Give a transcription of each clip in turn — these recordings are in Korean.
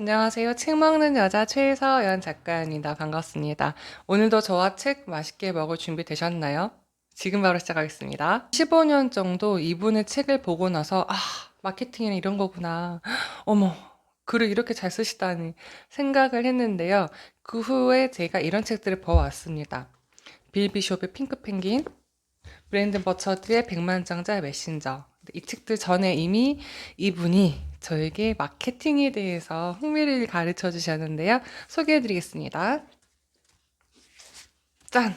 안녕하세요. 책 먹는 여자 최서연 작가입니다. 반갑습니다. 오늘도 저와 책 맛있게 먹을 준비 되셨나요? 지금 바로 시작하겠습니다. 15년 정도 이분의 책을 보고 나서 아, 마케팅이는 이런 거구나. 어머, 글을 이렇게 잘 쓰시다니 생각을 했는데요. 그 후에 제가 이런 책들을 보아왔습니다. 빌 비숍의 핑크 펭귄, 브랜든 버처드의 백만장자 메신저. 이 책들 전에 이미 이분이 저에게 마케팅에 대해서 흥미를 가르쳐 주셨는데요. 소개해 드리겠습니다. 짠!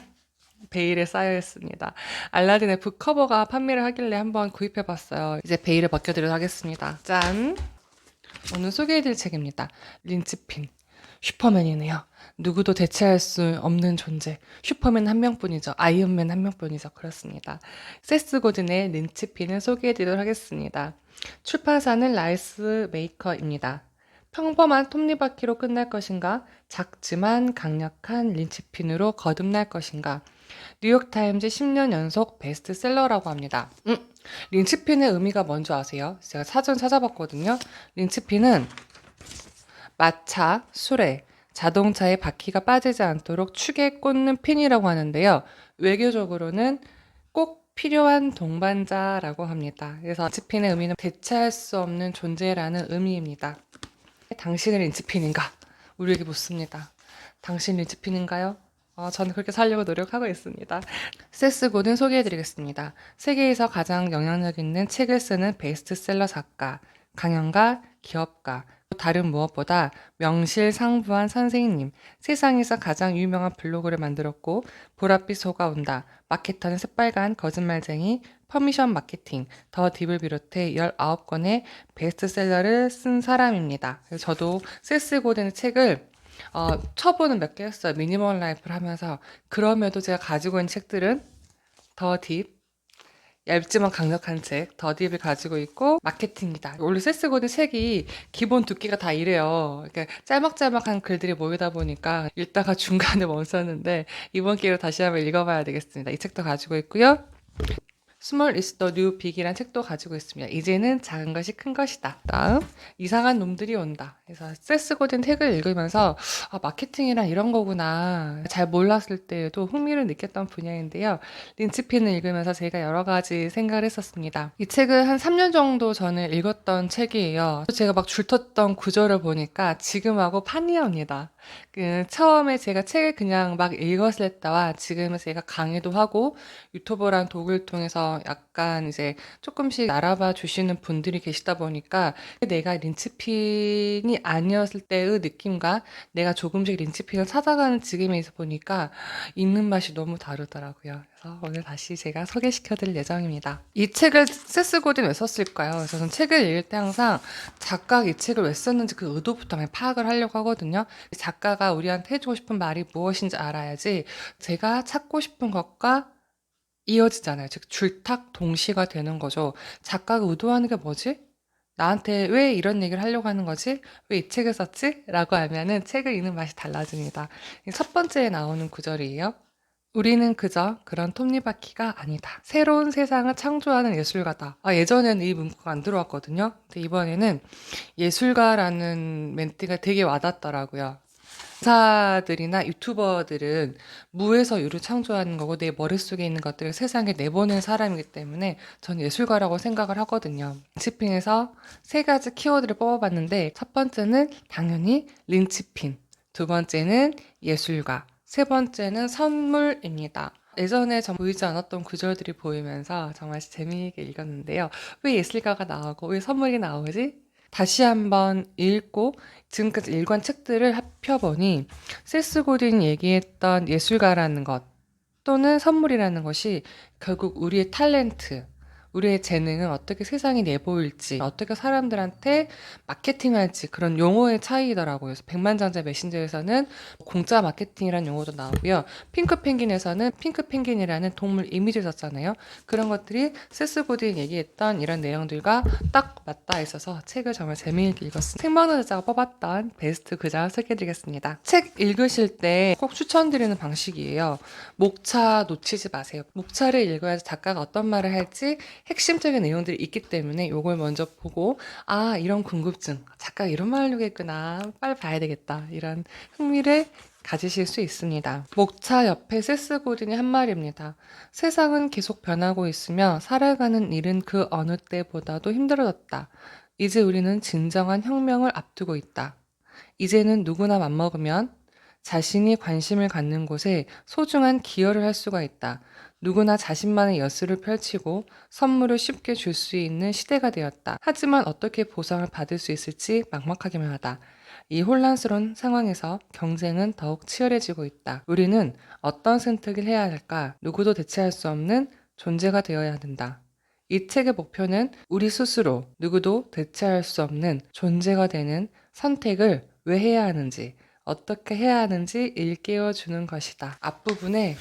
베일에 쌓여 있습니다. 알라딘의 북커버가 판매를 하길래 한번 구입해 봤어요. 이제 베일을 벗겨드리도록 하겠습니다. 짠! 오늘 소개해 드릴 책입니다. 린치핀. 슈퍼맨이네요. 누구도 대체할 수 없는 존재. 슈퍼맨 한 명뿐이죠. 아이언맨 한 명뿐이죠. 그렇습니다. 세스 고든의 린치핀을 소개해 드리도록 하겠습니다. 출판사는 라이스 메이커입니다. 평범한 톱니바퀴로 끝날 것인가? 작지만 강력한 린치핀으로 거듭날 것인가? 뉴욕타임즈 10년 연속 베스트셀러라고 합니다. 음, 린치핀의 의미가 뭔지 아세요? 제가 사전 찾아봤거든요. 린치핀은 마차, 수레, 자동차의 바퀴가 빠지지 않도록 축에 꽂는 핀이라고 하는데요. 외교적으로는 꼭 필요한 동반자라고 합니다. 그래서 린치핀의 의미는 대체할 수 없는 존재라는 의미입니다. 당신은 린치핀인가? 우리에게 묻습니다. 당신 린치핀인가요? 어, 저는 그렇게 살려고 노력하고 있습니다. 세스 고든 소개해드리겠습니다. 세계에서 가장 영향력 있는 책을 쓰는 베스트셀러 작가, 강연가, 기업가, 다른 무엇보다 명실상부한 선생님, 세상에서 가장 유명한 블로그를 만들었고 보랏빛 소가 온다, 마케터는 새빨간 거짓말쟁이, 퍼미션 마케팅, 더 딥을 비롯해 19권의 베스트셀러를 쓴 사람입니다. 저도 세스 고든의 책을 어, 처분은 몇 개 했어요. 미니멀 라이프를 하면서. 그럼에도 제가 가지고 있는 책들은 더 딥, 얇지만 강력한 책, 더 딥을 가지고 있고, 마케팅이다. 원래 세스고든 책이 기본 두께가 다 이래요. 이렇게 짤막짤막한 글들이 모이다 보니까 읽다가 중간에 멈췄는데, 이번 기회로 다시 한번 읽어봐야 되겠습니다. 이 책도 가지고 있고요. 스몰 the new big이란 책도 가지고 있습니다. 이제는 작은 것이 큰 것이다. 다음 이상한 놈들이 온다. 그래서 세스 고든 책을 읽으면서 아, 마케팅이란 이런 거구나. 잘 몰랐을 때에도 흥미를 느꼈던 분야인데요. 린치핀을 읽으면서 제가 여러 가지 생각을 했었습니다. 이 책을 한 3년 정도 전에 읽었던 책이에요. 제가 막 줄텄던 구절을 보니까 지금하고 판이합니다. 그 처음에 제가 책을 그냥 막 읽었을 때와 지금은 제가 강의도 하고 유튜버란 도구를 통해서 약간 이제 조금씩 알아봐 주시는 분들이 계시다 보니까 내가 린치핀이 아니었을 때의 느낌과 내가 조금씩 린치핀을 찾아가는 지금에서 보니까 읽는 맛이 너무 다르더라고요. 그래서 오늘 다시 제가 소개시켜 드릴 예정입니다. 이 책을 세스 고든 왜 썼을까요? 그래서 저는 책을 읽을 때 항상 작가가 이 책을 왜 썼는지 그 의도부터 파악을 하려고 하거든요. 작가가 우리한테 해주고 싶은 말이 무엇인지 알아야지 제가 찾고 싶은 것과 이어지잖아요. 즉 줄탁 동시가 되는 거죠. 작가가 의도하는 게 뭐지? 나한테 왜 이런 얘기를 하려고 하는 거지? 왜 이 책을 썼지? 라고 하면은 책을 읽는 맛이 달라집니다. 이첫 번째에 나오는 구절이에요. 우리는 그저 그런 톱니바퀴가 아니다. 새로운 세상을 창조하는 예술가다. 아, 예전에는 이 문구가 안 들어왔거든요. 근데 이번에는 예술가라는 멘트가 되게 와닿더라고요. 기사들이나 유튜버들은 무에서 유를 창조하는 거고 내 머릿속에 있는 것들을 세상에 내보낸 사람이기 때문에 전 예술가라고 생각을 하거든요. 린치핀에서 세 가지 키워드를 뽑아봤는데 첫 번째는 당연히 린치핀, 두 번째는 예술가, 세 번째는 선물입니다. 예전에 전 보이지 않았던 구절들이 보이면서 정말 재미있게 읽었는데요. 왜 예술가가 나오고 왜 선물이 나오지? 다시 한번 읽고 지금까지 읽은 책들을 합혀보니 세스 고든이 얘기했던 예술가라는 것 또는 선물이라는 것이 결국 우리의 탤런트, 우리의 재능은 어떻게 세상에 내보일지, 어떻게 사람들한테 마케팅할지 그런 용어의 차이더라고요. 그래서 백만장자 메신저에서는 공짜 마케팅이라는 용어도 나오고요. 핑크 펭귄에서는 핑크 펭귄이라는 동물 이미지를 썼잖아요. 그런 것들이 세스 고든이 얘기했던 이런 내용들과 딱 맞닿아 있어서 책을 정말 재미있게 읽었습니다. 책 먹는 여자가 뽑았던 베스트 그자 소개해드리겠습니다. 책 읽으실 때 꼭 추천드리는 방식이에요. 목차 놓치지 마세요. 목차를 읽어야지 작가가 어떤 말을 할지 핵심적인 내용들이 있기 때문에 이걸 먼저 보고 아 이런 궁금증 작가가 이런 말 하려고 했구나 빨리 봐야 되겠다 이런 흥미를 가지실 수 있습니다. 목차 옆에 세스 고든이 한 말입니다. 세상은 계속 변하고 있으며 살아가는 일은 그 어느 때보다도 힘들어졌다. 이제 우리는 진정한 혁명을 앞두고 있다. 이제는 누구나 맘먹으면 자신이 관심을 갖는 곳에 소중한 기여를 할 수가 있다. 누구나 자신만의 여수를 펼치고 선물을 쉽게 줄 수 있는 시대가 되었다. 하지만 어떻게 보상을 받을 수 있을지 막막하기만 하다. 이 혼란스러운 상황에서 경쟁은 더욱 치열해지고 있다. 우리는 어떤 선택을 해야 할까? 누구도 대체할 수 없는 존재가 되어야 된다. 이 책의 목표는 우리 스스로 누구도 대체할 수 없는 존재가 되는 선택을 왜 해야 하는지, 어떻게 해야 하는지 일깨워 주는 것이다. 앞부분에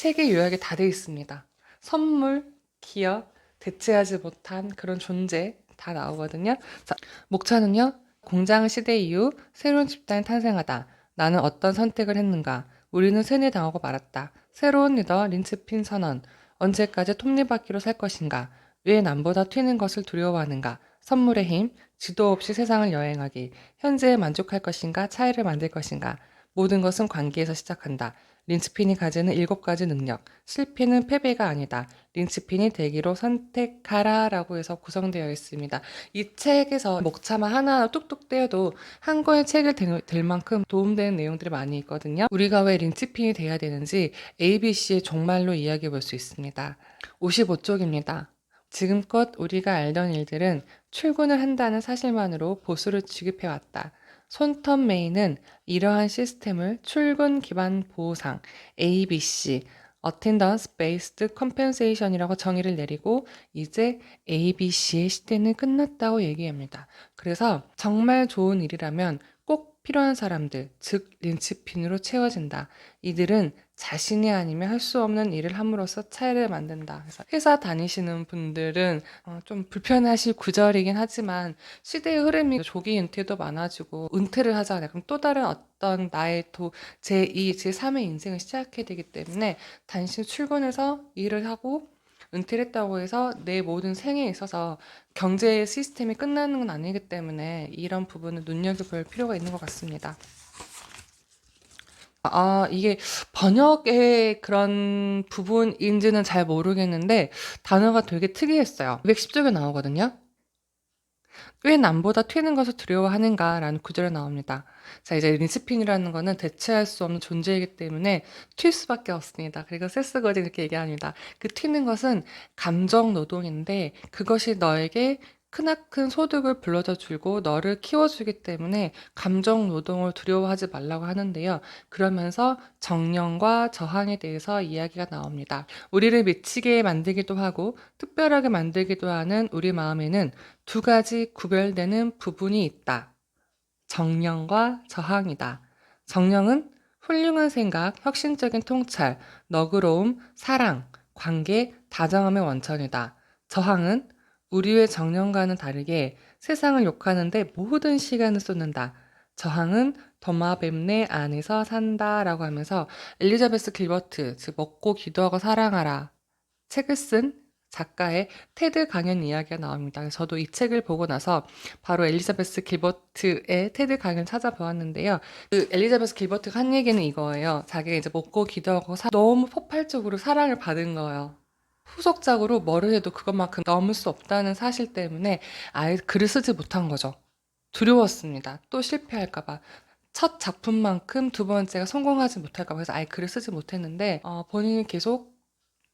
책의 요약이 다 되어 있습니다. 선물, 기여, 대체하지 못한 그런 존재 다 나오거든요. 자, 목차는요. 공장 시대 이후 새로운 집단이 탄생하다. 나는 어떤 선택을 했는가? 우리는 세뇌당하고 말았다. 새로운 리더 린츠핀 선언. 언제까지 톱니바퀴로 살 것인가? 왜 남보다 튀는 것을 두려워하는가? 선물의 힘, 지도 없이 세상을 여행하기. 현재에 만족할 것인가? 차이를 만들 것인가? 모든 것은 관계에서 시작한다. 린츠핀이 가지는 일곱 가지 능력. 실패는 패배가 아니다. 린츠핀이 되기로 선택하라 라고 해서 구성되어 있습니다. 이 책에서 목차만 하나하나 뚝뚝 떼어도 한 권의 책을 될, 될 만큼 도움되는 내용들이 많이 있거든요. 우리가 왜 린츠핀이 돼야 되는지 ABC의 종말로 이야기해 볼 수 있습니다. 55쪽입니다. 지금껏 우리가 알던 일들은 출근을 한다는 사실만으로 보수를 취급해왔다. 손텀 메이는 이러한 시스템을 출근 기반 보상 ABC Attendance Based Compensation이라고 정의를 내리고 이제 ABC의 시대는 끝났다고 얘기합니다. 그래서 정말 좋은 일이라면 꼭 필요한 사람들, 즉 린치핀으로 채워진다. 이들은 자신이 아니면 할 수 없는 일을 함으로써 차이를 만든다. 그래서 회사 다니시는 분들은 어, 좀 불편하실 구절이긴 하지만 시대의 흐름이 조기 은퇴도 많아지고 은퇴를 하잖아요. 그럼 또 다른 어떤 나의 또 제2, 제3의 인생을 시작해야 되기 때문에 단순히 출근해서 일을 하고 은퇴를 했다고 해서 내 모든 생에 있어서 경제 시스템이 끝나는 건 아니기 때문에 이런 부분을 눈여겨볼 필요가 있는 것 같습니다. 아, 이게 번역의 그런 부분인지는 잘 모르겠는데 단어가 되게 특이했어요. 210쪽에 나오거든요. 왜 남보다 튀는 것을 두려워하는가 라는 구절이 나옵니다. 자, 이제 린스핀이라는 거는 대체할 수 없는 존재이기 때문에 튈 수밖에 없습니다. 그리고 세스거든 이렇게 얘기합니다. 그 튀는 것은 감정 노동인데 그것이 너에게 크나큰 소득을 불러다 주고 너를 키워주기 때문에 감정 노동을 두려워하지 말라고 하는데요. 그러면서 정령과 저항에 대해서 이야기가 나옵니다. 우리를 미치게 만들기도 하고 특별하게 만들기도 하는 우리 마음에는 두 가지 구별되는 부분이 있다. 정령과 저항이다. 정령은 훌륭한 생각, 혁신적인 통찰, 너그러움, 사랑, 관계, 다정함의 원천이다. 저항은 우리의 정령과는 다르게 세상을 욕하는데 모든 시간을 쏟는다. 저항은 더마뱀네 안에서 산다 라고 하면서 엘리자베스 길버트, 즉 먹고 기도하고 사랑하라 책을 쓴 작가의 테드 강연 이야기가 나옵니다. 저도 이 책을 보고 나서 바로 엘리자베스 길버트의 테드 강연 찾아보았는데요. 그 엘리자베스 길버트가 한 얘기는 이거예요. 자기가 이제 먹고 기도하고 사... 너무 폭발적으로 사랑을 받은 거예요. 후속작으로 뭐를 해도 그것만큼 넘을 수 없다는 사실 때문에 아예 글을 쓰지 못한 거죠. 두려웠습니다. 또 실패할까봐. 첫 작품만큼 두 번째가 성공하지 못할까봐 해서 아예 글을 쓰지 못했는데 어, 본인이 계속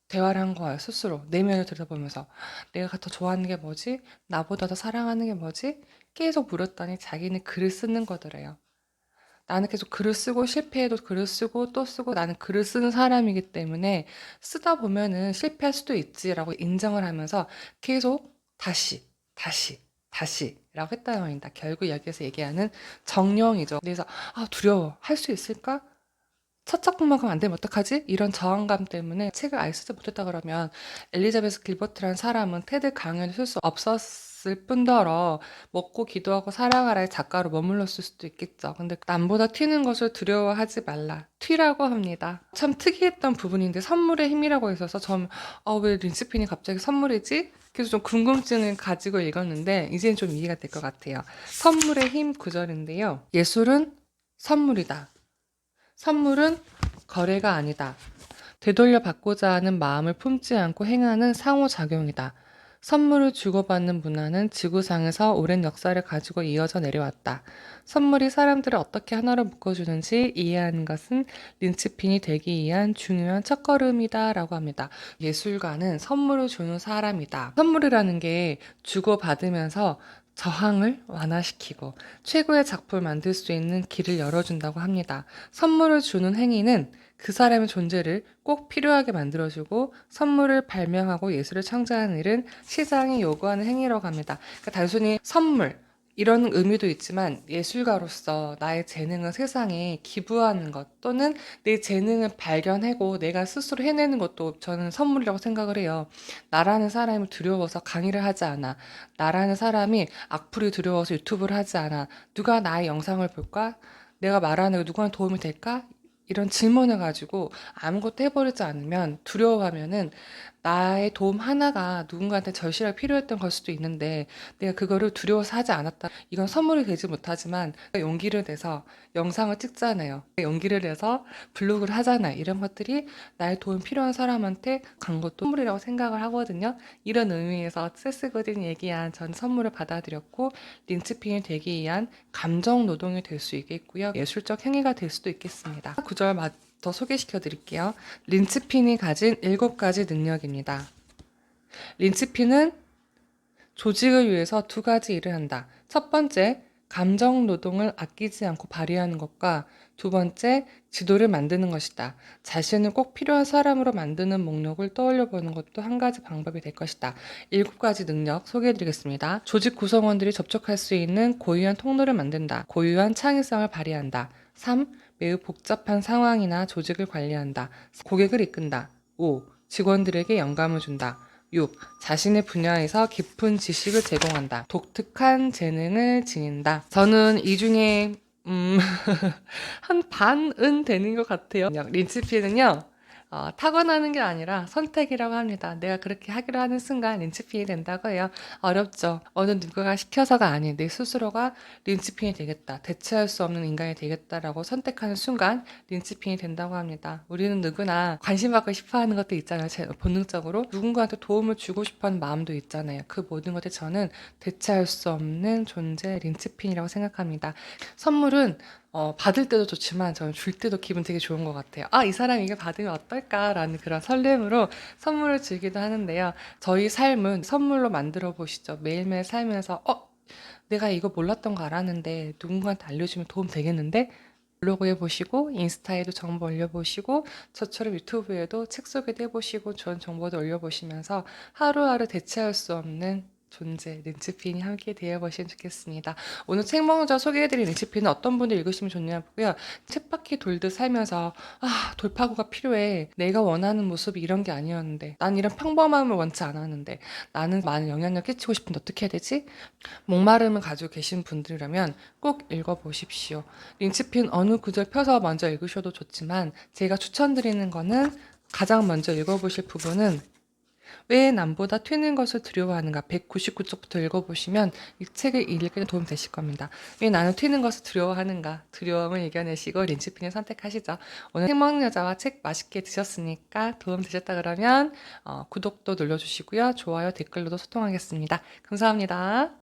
대화를 한 거예요. 스스로 내면을 들여다보면서 내가 더 좋아하는 게 뭐지? 나보다 더 사랑하는 게 뭐지? 계속 물었더니 자기는 글을 쓰는 거더래요. 나는 계속 글을 쓰고 실패해도 글을 쓰고 또 쓰고 나는 글을 쓰는 사람이기 때문에 쓰다 보면은 실패할 수도 있지라고 인정을 하면서 계속 다시 다시 다시 라고 했다는 말입니다. 결국 여기에서 얘기하는 정령이죠. 그래서 아 두려워 할 수 있을까? 첫 작품만큼 안 되면 어떡하지? 이런 저항감 때문에 책을 아예 쓰지 못했다 그러면 엘리자베스 길버트라는 사람은 테드 강연을 쓸 수 없었 을 봤을 뿐더러 먹고 기도하고 살아가라의 작가로 머물렀을 수도 있겠죠. 근데 남보다 튀는 것을 두려워하지 말라. 튀라고 합니다. 참 특이했던 부분인데 선물의 힘이라고 있어서 전 어, 왜 린치핀이 갑자기 선물이지? 그래서 좀 궁금증을 가지고 읽었는데 이제는 좀 이해가 될 것 같아요. 선물의 힘 구절인데요. 예술은 선물이다. 선물은 거래가 아니다. 되돌려 받고자 하는 마음을 품지 않고 행하는 상호작용이다. 선물을 주고받는 문화는 지구상에서 오랜 역사를 가지고 이어져 내려왔다. 선물이 사람들을 어떻게 하나로 묶어주는지 이해하는 것은 린치핀이 되기 위한 중요한 첫걸음이다 라고 합니다. 예술가는 선물을 주는 사람이다. 선물이라는 게 주고받으면서 저항을 완화시키고 최고의 작품을 만들 수 있는 길을 열어준다고 합니다. 선물을 주는 행위는 그 사람의 존재를 꼭 필요하게 만들어주고 선물을 발명하고 예술을 창조하는 일은 시장이 요구하는 행위라고 합니다. 그러니까 단순히 선물, 이런 의미도 있지만 예술가로서 나의 재능을 세상에 기부하는 것 또는 내 재능을 발견하고 내가 스스로 해내는 것도 저는 선물이라고 생각을 해요. 나라는 사람이 두려워서 강의를 하지 않아. 나라는 사람이 악플이 두려워서 유튜브를 하지 않아. 누가 나의 영상을 볼까? 내가 말하는 게 누구한테 도움이 될까? 이런 질문을 가지고 아무것도 해버리지 않으면 두려워하면은 나의 도움 하나가 누군가한테 절실하게 필요했던 걸 수도 있는데 내가 그거를 두려워서 하지 않았다. 이건 선물이 되지 못하지만 용기를 내서 영상을 찍잖아요. 용기를 내서 블로그를 하잖아요. 이런 것들이 나의 도움 필요한 사람한테 간 것도 선물이라고 생각을 하거든요. 이런 의미에서 세스 고딘이 얘기한 전 선물을 받아들였고 린치핑이 되기 위한 감정 노동이 될 수 있겠고요. 예술적 행위가 될 수도 있겠습니다. 구절 맞- 더 소개시켜 드릴게요. 린치핀이 가진 일곱 가지 능력입니다. 린치핀은 조직을 위해서 두 가지 일을 한다. 첫 번째, 감정 노동을 아끼지 않고 발휘하는 것과 두 번째, 지도를 만드는 것이다. 자신을 꼭 필요한 사람으로 만드는 목록을 떠올려 보는 것도 한 가지 방법이 될 것이다. 일곱 가지 능력 소개해 드리겠습니다. 조직 구성원들이 접촉할 수 있는 고유한 통로를 만든다. 고유한 창의성을 발휘한다. 3. 매우 복잡한 상황이나 조직을 관리한다. 고객을 이끈다. 5. 직원들에게 영감을 준다. 6. 자신의 분야에서 깊은 지식을 제공한다. 독특한 재능을 지닌다. 저는 이 중에 음, 한 반은 되는 것 같아요. 린치피는요, 어, 타고나는 게 아니라 선택이라고 합니다. 내가 그렇게 하기로 하는 순간 린치핀이 된다고 해요. 어렵죠. 어느 누구가 시켜서가 아닌 내 스스로가 린치핀이 되겠다. 대체할 수 없는 인간이 되겠다라고 선택하는 순간 린치핀이 된다고 합니다. 우리는 누구나 관심 받고 싶어 하는 것도 있잖아요. 제 본능적으로. 누군가한테 도움을 주고 싶어 하는 마음도 있잖아요. 그 모든 것에 저는 대체할 수 없는 존재 린치핀이라고 생각합니다. 선물은 어, 받을 때도 좋지만 저는 줄 때도 기분 되게 좋은 것 같아요. 아, 이 사람이 이게 받으면 어떨까라는 그런 설렘으로 선물을 주기도 하는데요. 저희 삶은 선물로 만들어 보시죠. 매일매일 살면서, 어, 내가 이거 몰랐던 거 알았는데 누군가한테 알려주면 도움 되겠는데? 블로그에 보시고 인스타에도 정보 올려보시고 저처럼 유튜브에도 책 소개도 해보시고 좋은 정보도 올려보시면서 하루하루 대체할 수 없는 존재 린치핀이 함께 되어보시면 좋겠습니다. 오늘 책 먼저 소개해드린 린치핀은 어떤 분들 읽으시면 좋냐고요. 쳇바퀴 돌듯 살면서 아 돌파구가 필요해. 내가 원하는 모습이 이런 게 아니었는데 난 이런 평범함을 원치 않았는데 나는 많은 영향력 끼치고 싶은데 어떻게 해야 되지? 목마름을 가지고 계신 분들이라면 꼭 읽어보십시오. 린치핀 어느 구절 펴서 먼저 읽으셔도 좋지만 제가 추천드리는 거는 가장 먼저 읽어보실 부분은 왜 남보다 튀는 것을 두려워하는가 199쪽부터 읽어보시면 이 책을 읽기에 도움 되실 겁니다. 왜 나는 튀는 것을 두려워하는가 두려움을 이겨내시고 린치핀을 선택하시죠. 오늘 행먹는 여자와 책 맛있게 드셨으니까 도움 되셨다 그러면 어, 구독도 눌러주시고요. 좋아요 댓글로도 소통하겠습니다. 감사합니다.